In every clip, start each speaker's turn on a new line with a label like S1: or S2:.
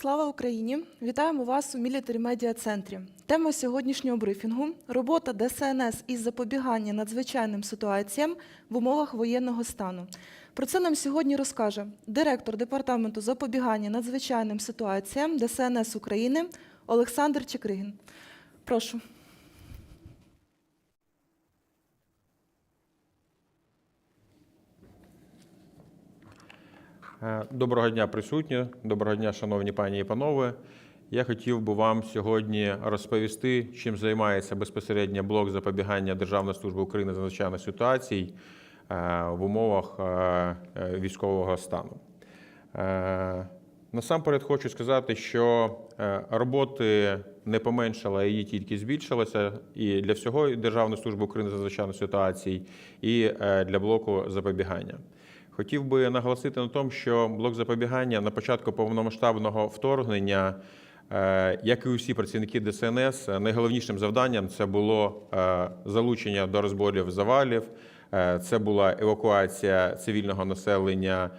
S1: Слава Україні! Вітаємо вас у Мілітарі Медіа Центрі. Тема сьогоднішнього брифінгу робота ДСНС із запобігання надзвичайним ситуаціям в умовах воєнного стану. Про це нам сьогодні розкаже директор департаменту запобігання надзвичайним ситуаціям ДСНС України Олександр Чекригін. Прошу.
S2: Доброго дня, присутні. Доброго дня, шановні пані і панове. Я хотів би вам сьогодні розповісти, чим займається безпосередньо блок запобігання Державної служби України з надзвичайних ситуацій е, в умовах е, е, військового стану. Е, Насамперед хочу сказати, що е, роботи не поменшала, її тільки збільшилася і для всього Державної служби України з надзвичайних ситуацій, і е, для блоку запобігання. Хотів би наголосити на тому, що блок запобігання на початку повномасштабного вторгнення, е, як і усі працівники ДСНС, найголовнішим завданням це було е, залучення до розборів завалів, е, це була евакуація цивільного населення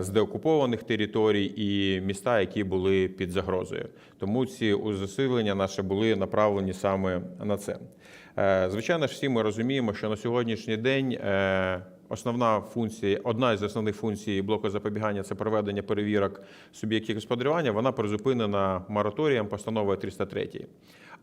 S2: з деокупованих територій і міста, які були під загрозою. Тому ці засилення наші були направлені саме на це. Звичайно ж, всі ми розуміємо, що на сьогоднішній день основна функція, одна із основних функцій блоку запобігання це проведення перевірок суб'єктів господарювання. Вона призупинена мораторієм постановою 303.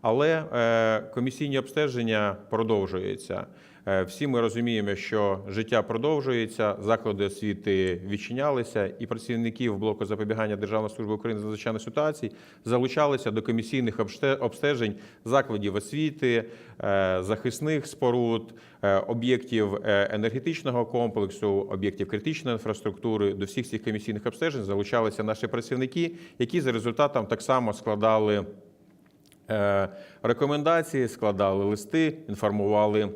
S2: Але е, комісійні обстеження продовжуються. Е, Всі ми розуміємо, що життя продовжується, заклади освіти відчинялися, і працівників блоку запобігання Державної служби України з надзвичайних ситуацій залучалися до комісійних обсте- обстежень закладів освіти, е, захисних споруд, е, об'єктів енергетичного комплексу, об'єктів критичної інфраструктури. До всіх цих комісійних обстежень залучалися наші працівники, які за результатом так само складали рекомендації, складали листи, інформували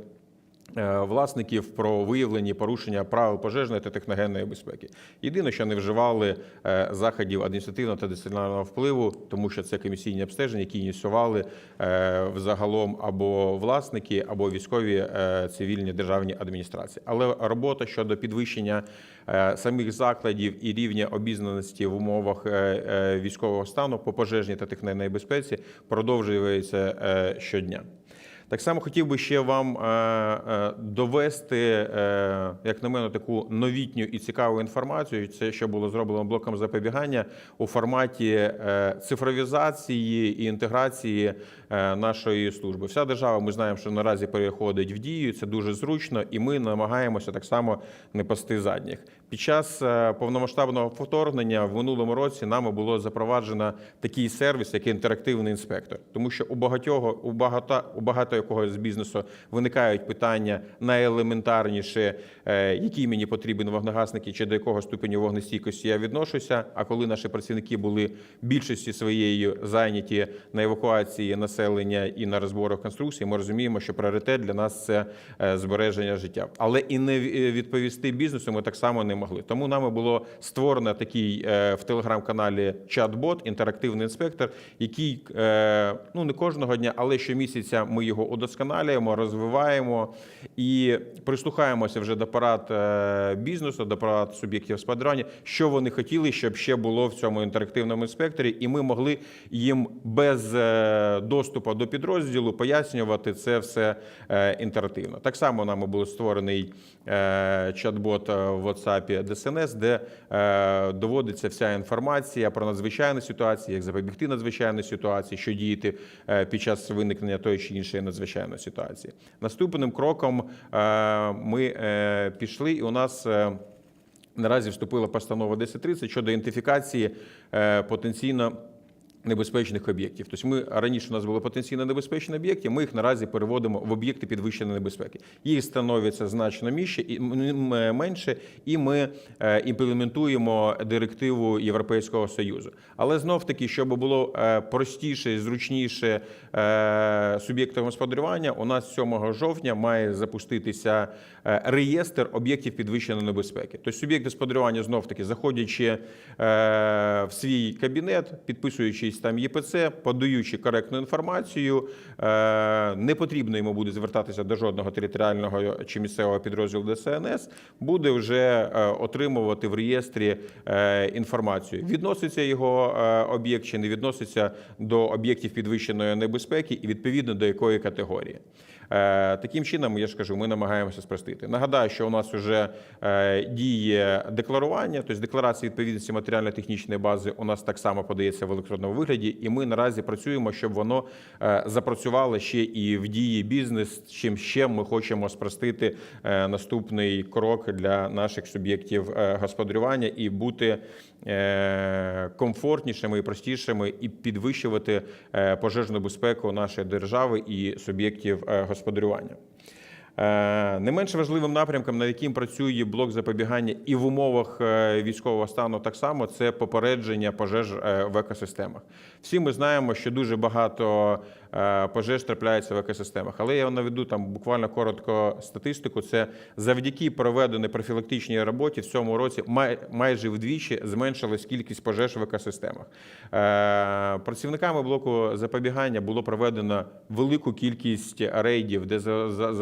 S2: власників про виявлені порушення правил пожежної та техногенної безпеки. Єдине, що не вживали е, заходів адміністративного та дисциплінарного впливу, тому що це комісійні обстеження, які ініціювали е, взагалом або власники, або військові е, цивільні державні адміністрації. Але робота щодо підвищення е, самих закладів і рівня обізнаності в умовах е, е, військового стану по пожежній та техногенній безпеці продовжується е, щодня. Так само хотів би ще вам е, е, довести, е, як на мене, таку новітню і цікаву інформацію. Це що було зроблено блоком запобігання у форматі цифровізації і інтеграції нашої служби. Вся держава, ми знаємо, що наразі переходить в дію. Це дуже зручно, і ми намагаємося так само не пасти задніх. Під час е, повномасштабного вторгнення в минулому році нами було запроваджено такий сервіс, як інтерактивний інспектор, тому що у багатьох у багато у багато якого з бізнесу виникають питання найелементарніше, е, який мені потрібен вогнегасник чи до якого ступеню вогнестійкості я відношуся. А коли наші працівники були більшості своєю зайняті на евакуації населення і на розборах конструкцій, ми розуміємо, що пріоритет для нас це е, збереження життя. Але і не ві- відповісти бізнесу ми так само не могли. Тому нами було створено такий е, в телеграм-каналі чат-бот, інтерактивний інспектор, який е, ну не кожного дня, але щомісяця ми його удосконалюємо, розвиваємо і прислухаємося вже до порад е, бізнесу, до порад суб'єктів господарювання, що вони хотіли, щоб ще було в цьому інтерактивному інспекторі, і ми могли їм без доступу до підрозділу пояснювати це все інтерактивно. Так само нами був створений чат-бот в WhatsApp ДСНС, де е, доводиться вся інформація про надзвичайну ситуацію, як запобігти надзвичайної ситуації, що діяти е, під час виникнення тої чи іншої надзвичайної ситуації. Наступним кроком е, ми пішли, і у нас. Наразі вступила постанова 1030 щодо ідентифікації потенційно небезпечних об'єктів. Тобто ми раніше у нас були потенційно небезпечні об'єкти, ми їх наразі переводимо в об'єкти підвищеної небезпеки. Їх становиться значно і менше, і ми е, імплементуємо директиву Європейського союзу. Але знов таки, щоб було е, простіше і зручніше е, суб'єктам господарювання, у нас 7 жовтня має запуститися реєстр об'єктів підвищеної небезпеки. Тобто суб'єкт господарювання знов таки заходячи в свій кабінет, підписуючись там ЄПЦ, подаючи коректну інформацію, е, не потрібно йому буде звертатися до жодного територіального чи місцевого підрозділу ДСНС, буде вже е, отримувати в реєстрі е, інформацію. Відноситься його об'єкт чи не відноситься до об'єктів підвищеної небезпеки і відповідно до якої категорії. Е, Таким чином, я ж кажу, ми намагаємося спростити. Нагадаю, що у нас вже е, діє декларування, тобто декларація відповідності матеріально-технічної бази у нас так само подається в електронному вигляді, і ми наразі працюємо, щоб воно е, запрацювало ще і в дії бізнес. Чим ще ми хочемо спростити наступний крок для наших суб'єктів господарювання і бути комфортнішими і простішими, і підвищувати пожежну безпеку нашої держави і суб'єктів е, господарювання. Е, Не менш важливим напрямком, над яким працює блок запобігання і в умовах е, військового стану так само, це попередження пожеж е, в екосистемах. Всі ми знаємо, що дуже багато пожеж трапляється в екосистемах, але я наведу там буквально коротко статистику. Це завдяки проведеній профілактичній роботі в цьому році майже вдвічі зменшилась кількість пожеж в екосистемах. Працівниками блоку запобігання було проведено велику кількість рейдів, де за- за-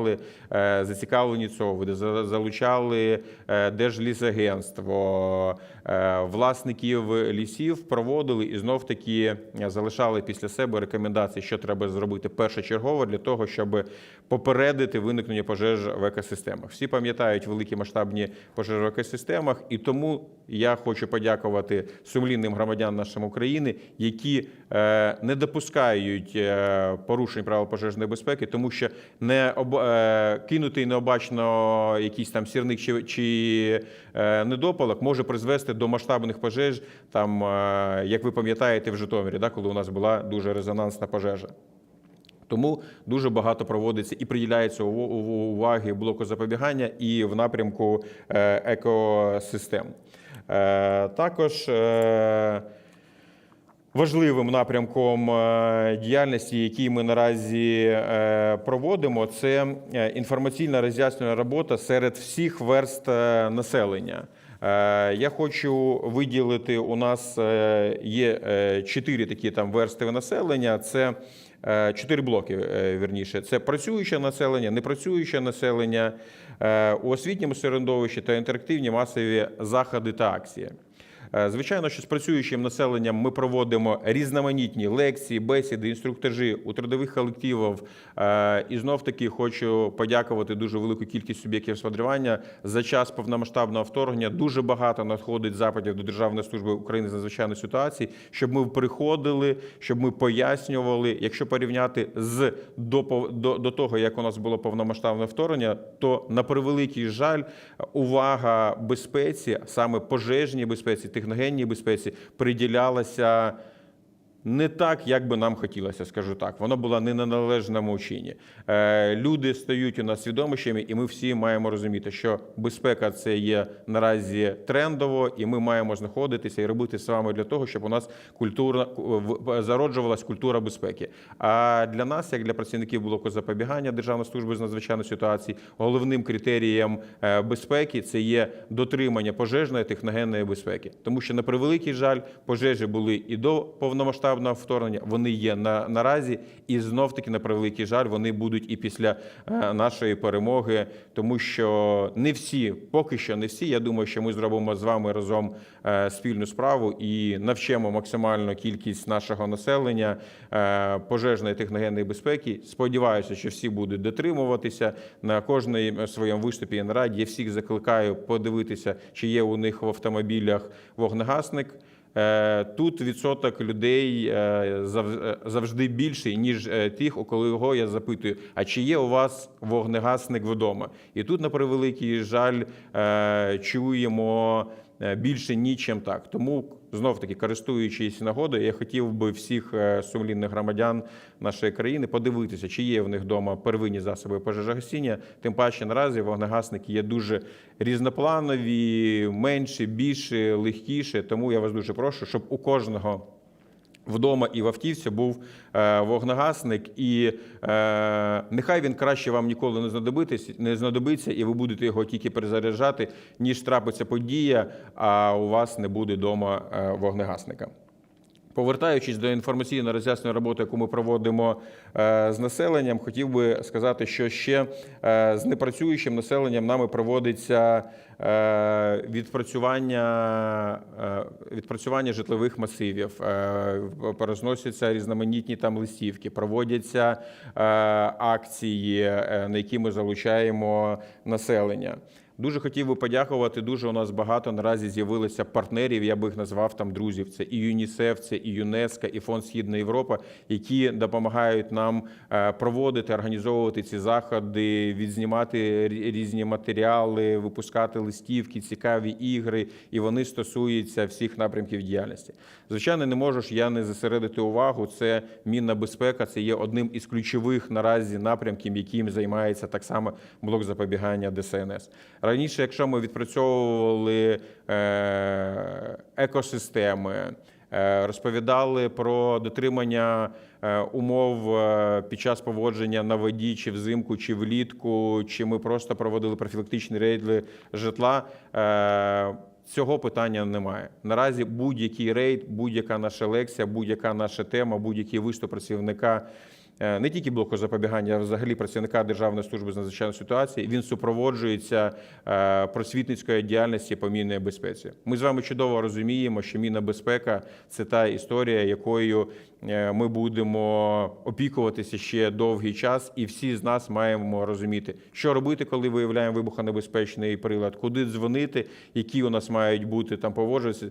S2: залучали е, зацікавлені за- залучали е, Держлісагентство, е, власників лісів, проводили і знов таки залишали після себе рекомендації, що треба зробити першочергово для того, щоб попередити виникнення пожеж в екосистемах. Всі пам'ятають великі масштабні пожежі в екосистемах, і тому я хочу подякувати сумлінним громадянам нашої України, які е, не допускають е, порушень правил пожежної безпеки, тому що не об, е, кинутий необачно якийсь там сірник чи, чи недопалок може призвести до масштабних пожеж, там, як ви пам'ятаєте, в Житомирі, да, коли у нас була дуже резонансна пожежа. Тому дуже багато проводиться і приділяється ув- ув- уваги блоку запобігання і в напрямку е, екосистем. Е, Також е, важливим напрямком діяльності, який ми наразі проводимо, це інформаційна роз'яснювальна робота серед всіх верст населення. Я хочу виділити, у нас є чотири такі там верстви населення. Це чотири блоки, е, вірніше. Це працююче населення, непрацююче населення, е, у освітньому середовищі та інтерактивні масові заходи та акції. Е, Звичайно, що з працюючим населенням ми проводимо різноманітні лекції, бесіди, інструктажі у трудових колективів. Е, І знов таки хочу подякувати дуже велику кількість суб'єктів господарювання за час повномасштабного вторгнення. Дуже багато надходить запитів до Державної служби України з надзвичайних ситуацій, щоб ми приходили, щоб ми пояснювали. Якщо порівняти з до, до, до того, як у нас було повномасштабне вторгнення, то на превеликий жаль, увага безпеці, саме пожежній безпеці, техногенній безпеці, приділялася. Не так, як би нам хотілося, скажу так. Воно було не на належному чині. Е, люди стають у нас свідомішими, і ми всі маємо розуміти, що безпека це є наразі трендово, і ми маємо знаходитися і робити вами для того, щоб у нас культура зароджувалась культура безпеки. А для нас, як для працівників блоку запобігання Державної служби з надзвичайних ситуацій, головним критерієм е, безпеки це є дотримання пожежної техногенної безпеки, тому що на превеликий жаль, пожежі були і до повномасштабного вторгнення. Вони є на наразі, і знов таки на превеликий жаль, вони будуть і після е, нашої перемоги, тому що не всі, поки що не всі. Я думаю, що ми зробимо з вами разом е, спільну справу і навчимо максимальну кількість нашого населення е, пожежної техногенної безпеки. Сподіваюся, що всі будуть дотримуватися на кожній своєму виступі і нараді. Я всіх закликаю подивитися, чи є у них в автомобілях вогнегасник. Е, Тут відсоток людей е, е, завжди більший, ніж тих, у кого я запитую, а чи є у вас вогнегасник вдома? І тут, на превеликий жаль, чуємо більше більше нічим так. Тому знов таки, користуючись нагодою, я хотів би всіх е, сумлінних громадян нашої країни подивитися, чи є в них вдома первинні засоби пожежогасіння. Тим паче наразі вогнегасники є дуже різнопланові, менші, більші, легкіші. Тому я вас дуже прошу, щоб у кожного. Вдома і в автівці був е, вогнегасник, і е, нехай він краще вам ніколи не знадобиться, не знадобиться, і ви будете його тільки перезаряджати, ніж трапиться подія, а у вас не буде вдома е, вогнегасника. Повертаючись до інформаційно роз'ясної роботи, яку ми проводимо е, з населенням, хотів би сказати, що ще е, з непрацюючим населенням нами проводиться е, відпрацювання, відпрацювання житлових масивів, розносяться різноманітні там листівки, проводяться акції, на які ми залучаємо населення. Дуже хотів би подякувати. Дуже у нас багато наразі з'явилося партнерів. Я би їх назвав там друзів. Це і ЮНІСЕФ, це і ЮНЕСКО, і Фонд Східна Європа, які допомагають нам е, проводити, організовувати ці заходи, відзнімати різні матеріали, випускати листівки, цікаві ігри, і вони стосуються всіх напрямків діяльності. Звичайно, не можу я не зосередити увагу. Це мінна безпека. Це є одним із ключових наразі напрямків, яким займається так само блок запобігання ДСНС. Раніше, якщо ми відпрацьовували е, екосистеми, е, розповідали про дотримання е, умов під час поводження на воді, чи взимку, чи влітку, чи ми просто проводили профілактичні рейди житла. Цього питання немає. Наразі будь-який рейд, будь-яка наша лекція, будь-яка наша тема, будь-який виступ працівника не тільки блоку запобігання, а взагалі працівника Державної служби з надзвичайної ситуації, він супроводжується е, просвітницькою діяльністю по мінній безпеці. Ми з вами чудово розуміємо, що мінна безпека це та історія, якою е, ми будемо опікуватися ще довгий час, і всі з нас маємо розуміти, що робити, коли виявляємо вибухонебезпечний прилад, куди дзвонити, які у нас мають бути там поводжуватися,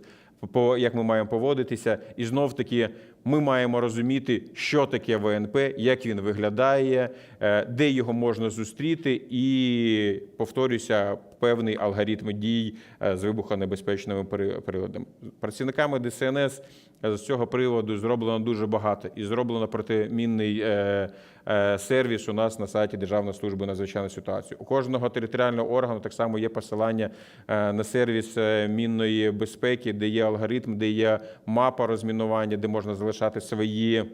S2: по як ми маємо поводитися, і знов таки ми маємо розуміти, що таке ВНП, як він виглядає, е, де його можна зустріти, і повторюся, певний алгоритм дій е, з вибухонебезпечними при- приладами. Працівниками ДСНС з цього приводу зроблено дуже багато і зроблено протимінний е, е, сервіс у нас на сайті Державної служби надзвичайної ситуації. У кожного територіального органу так само є посилання е, на сервіс е, мінної безпеки, де є алгоритм, де є мапа розмінування, де можна залишати свої.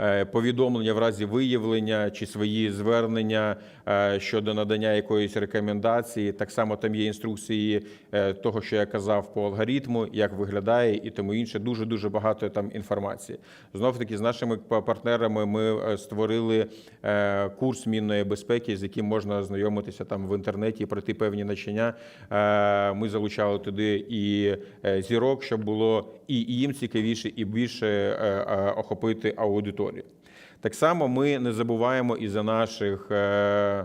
S2: Е, Повідомлення в разі виявлення чи свої звернення е, щодо надання якоїсь рекомендації. Так само там є інструкції е, того, що я казав по алгоритму, як виглядає і тому інше. Дуже дуже багато там інформації. Знов таки з нашими партнерами ми створили курс мінної безпеки, з яким можна ознайомитися там в інтернеті, і пройти певні навчання. Ми залучали туди і зірок, щоб було і їм цікавіше, і більше охопити аудиторію. Так само ми не забуваємо і за наших. е,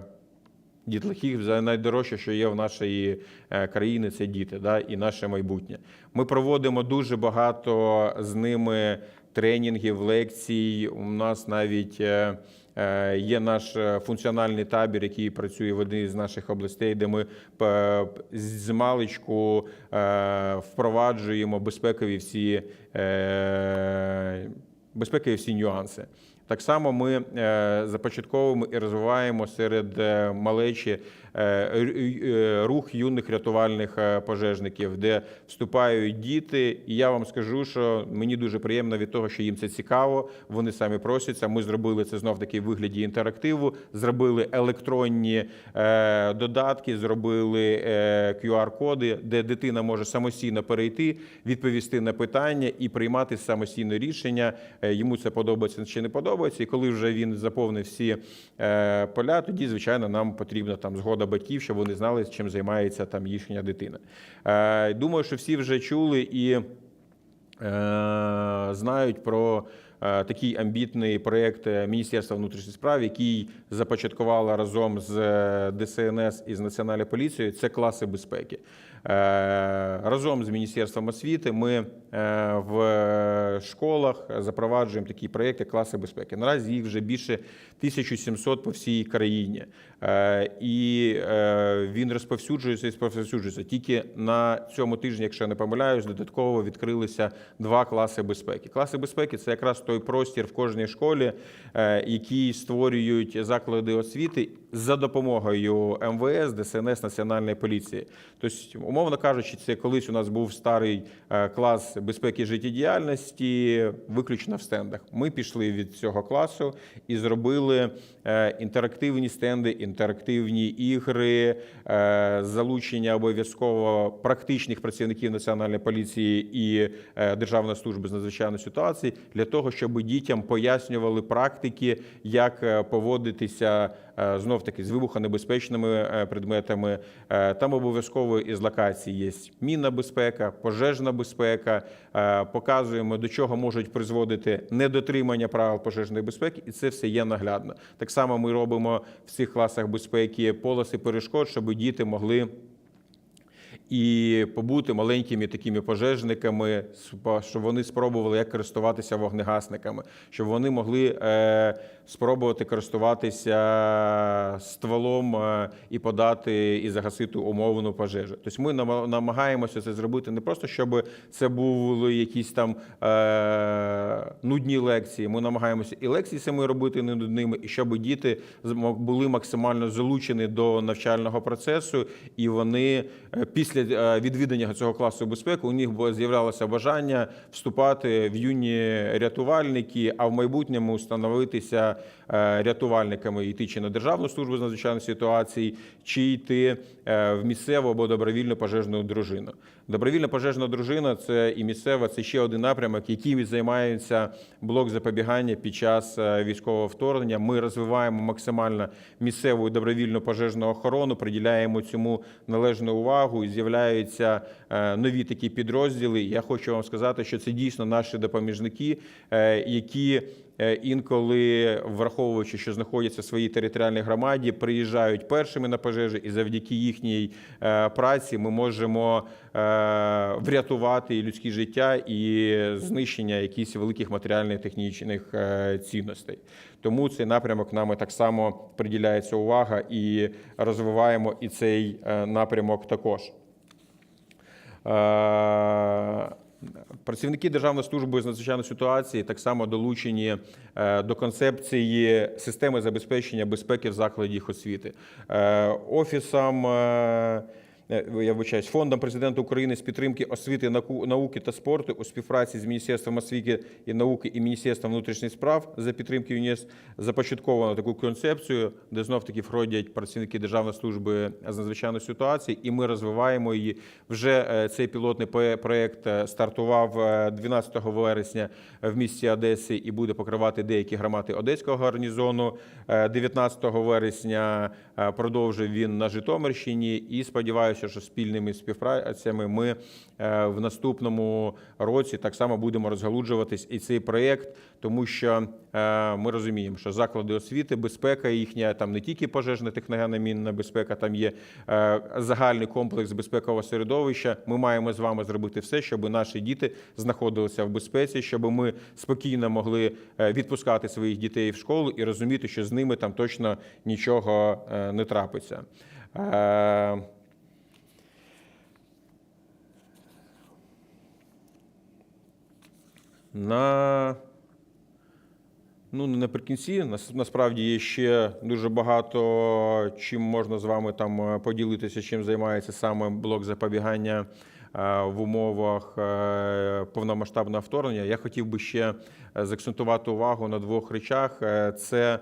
S2: Дітлахів за найдорожче, що є в нашій е, країні, це діти, да, і наше майбутнє. Ми проводимо дуже багато з ними тренінгів, лекцій. У нас навіть е, є наш функціональний табір, який працює в одній з наших областей, де ми з маличку впроваджуємо безпекові всі, е, і всі нюанси. Так само ми е, започатковуємо і розвиваємо серед е, малечі рух юних рятувальних е, пожежників, де вступають діти. І я вам скажу, що мені дуже приємно від того, що їм це цікаво. Вони самі просяться. Ми зробили це знов таки в вигляді інтерактиву, зробили електронні е, додатки, зробили е, QR-коди, де дитина може самостійно перейти, відповісти на питання і приймати самостійно рішення. Е, Йому це подобається чи не подобається. І коли вже він заповнив всі е, поля, тоді звичайно нам потрібна там згода батьків, щоб вони знали, чим займається там їхня дитина. Е, Думаю, що всі вже чули і знають про е, такий амбітний проєкт Міністерства внутрішніх справ, який започаткувала разом з е, ДСНС і з Національною поліцією. Це класи безпеки. Е, Разом з Міністерством освіти ми е, в школах запроваджуємо такі проєкти класи безпеки. Наразі їх вже більше 1700 по всій країні. Е, І е, він розповсюджується і розповсюджується. Тільки на цьому тижні, якщо я не помиляюсь, додатково відкрилися два класи безпеки. Класи безпеки це якраз той простір в кожній школі, е, який створюють заклади освіти, за допомогою МВС, ДСНС, Національної поліції. Тобто, умовно кажучи, це колись у нас був старий е, клас безпеки життєдіяльності, виключно в стендах. Ми пішли від цього класу і зробили е, інтерактивні стенди, інтерактивні ігри, е, залучення обов'язково практичних працівників національної поліції і Державної служби з надзвичайної ситуації для того, щоб дітям пояснювали практики, як поводитися знов таки з вибухонебезпечними е, предметами. Е, Там обов'язково із локації є мінна безпека, пожежна безпека. Е, Показуємо, до чого можуть призводити недотримання правил пожежної безпеки, і це все є наглядно. Так само ми робимо в цих класах безпеки полоси перешкод, щоб діти могли і побути маленькими такими пожежниками, щоб вони спробували як користуватися вогнегасниками, щоб вони могли е, спробувати користуватися стволом е, і подати і загасити умовну пожежу. Тобто ми намагаємося це зробити не просто, щоб це були якісь там е, нудні лекції. Ми намагаємося і лекції самі робити не нудними, і щоб діти були максимально залучені до навчального процесу, і вони е, після е, відвідання цього класу безпеки у них з'являлося бажання вступати в юні рятувальники, а в майбутньому становитися рятувальниками рятувальниками, йти чи на державну службу з надзвичайних ситуацій, чи йти е, в місцеву або добровільну пожежну дружину. Добровільна пожежна дружина це і місцева, це ще один напрямок, який займається блок запобігання під час е, військового вторгнення. Ми розвиваємо максимально місцеву добровільну пожежну охорону, приділяємо цьому належну увагу і з'являються нові такі підрозділи. Я хочу вам сказати, що це дійсно наші допоміжники, е, які е, інколи, враховуючи, що знаходяться в своїй територіальній громаді, приїжджають першими на пожежі, і завдяки їхній е, праці ми можемо е, врятувати людське життя і знищення якихось великих матеріальних технічних е, цінностей. Тому цей напрямок нами так само приділяється увага і розвиваємо і цей е, напрямок також. Е, Працівники Державної служби з надзвичайної ситуації так само долучені е, до концепції системи забезпечення безпеки в закладі освіти. Е, Офісом е, я вибачаюсь, фондом президента України з підтримки освіти, науки та спорту у співпраці з Міністерством освіти і науки і Міністерством внутрішніх справ за підтримки ЮНЕС започатковано таку концепцію, де знов таки входять працівники Державної служби з надзвичайної ситуації, і ми розвиваємо її. Вже е, цей пілотний проект е, стартував е, 12 вересня в місті Одеси і буде покривати деякі громади Одеського гарнізону. Е, 19 вересня е, продовжив він на Житомирщині. І сподіваюся, що спільними співпрацями ми е, в наступному році так само будемо розгалуджуватись і цей проєкт, тому що е, ми розуміємо, що заклади освіти, безпека їхня, там не тільки пожежна техногенна мінна безпека, там є е, загальний комплекс безпекового середовища. Ми маємо з вами зробити все, щоб наші діти знаходилися в безпеці, щоб ми спокійно могли відпускати своїх дітей в школу і розуміти, що з ними там точно нічого не трапиться. На Ну, не наприкінці. Нас- Насправді є ще дуже багато чим можна з вами там е, поділитися, чим займається саме блок запобігання е, в умовах е, повномасштабного вторгнення. Я хотів би ще заакцентувати увагу на двох речах. Це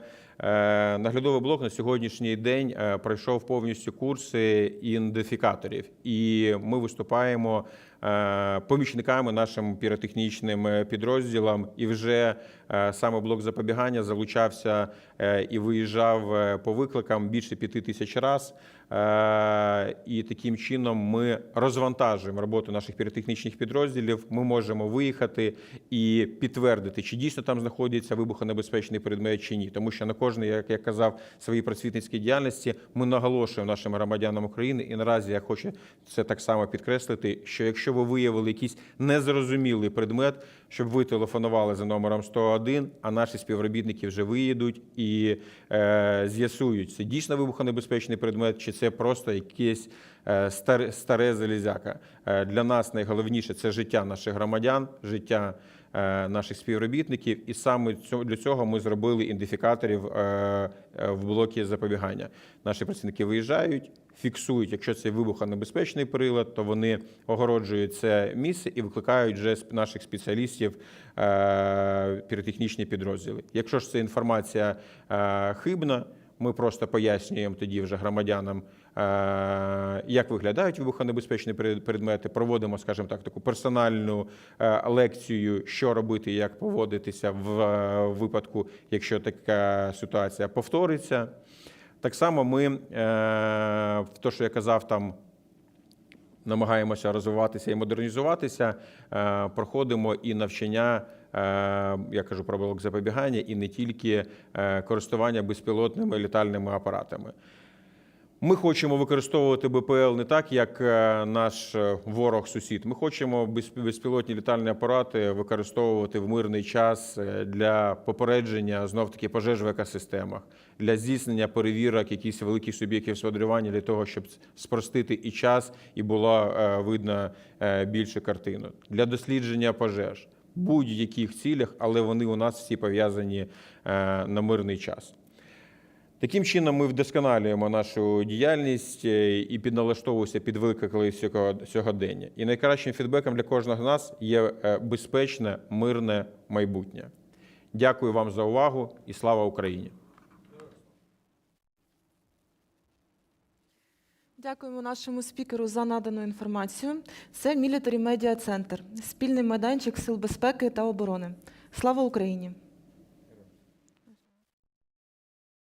S2: наглядовий блок на сьогоднішній день е, пройшов повністю курси ідентифікаторів, і ми виступаємо е, помічниками нашим піротехнічним е, підрозділам. І вже е, саме блок запобігання залучався е, і виїжджав е, по викликам більше п'яти тисяч раз. Е, І таким чином ми розвантажуємо роботу наших піротехнічних підрозділів. Ми можемо виїхати і підтвердити, чи дійсно там знаходиться вибухонебезпечний предмет чи ні. Тому що на кожній, як я казав, своїй просвітницькій діяльності ми наголошуємо нашим громадянам України. І наразі я хочу це так само підкреслити, що якщо ви виявили якийсь незрозумілий предмет, щоб ви телефонували за номером 101, а наші співробітники вже виїдуть і е, з'ясують, це дійсно вибухонебезпечний предмет, чи це просто якесь е, старе, старе залізяка. Е, для нас найголовніше це життя наших громадян, життя е, наших співробітників, і саме для цього ми зробили ідентифікаторів е, е, в блокі запобігання. Наші працівники виїжджають, фіксують, якщо це вибухонебезпечний прилад, то вони огороджують це місце і викликають вже наших спеціалістів е, піротехнічні підрозділи. Якщо ж це інформація е, хибна, ми просто пояснюємо тоді вже громадянам, е, як виглядають вибухонебезпечні предмети, проводимо, скажімо так, таку персональну лекцію, що робити, як поводитися в випадку, якщо така ситуація повториться. Так само ми, е, в те, що я казав, там намагаємося розвиватися і модернізуватися, е, проходимо і навчання, е, я кажу про блок запобігання, і не тільки користування безпілотними літальними апаратами. Ми хочемо використовувати БПЛ не так, як е, наш е, ворог-сусід. Ми хочемо без- безпілотні літальні апарати використовувати в мирний час е, для попередження знов таки пожеж в екосистемах, для здійснення перевірок якихось великих суб'єктів господарювання для того, щоб спростити і час, і було видно е, більше картину для дослідження пожеж будь-яких цілях, але вони у нас всі пов'язані на мирний час. Таким чином, ми вдосконалюємо нашу діяльність е, і підналаштовуємося під виклики сього- сьогодення. І найкращим фідбеком для кожного з нас є е, безпечне, мирне майбутнє. Дякую вам за увагу і слава Україні!
S1: Дякуємо нашому спікеру за надану інформацію. Це Military Media Center, спільний майданчик Сил безпеки та оборони. Слава Україні!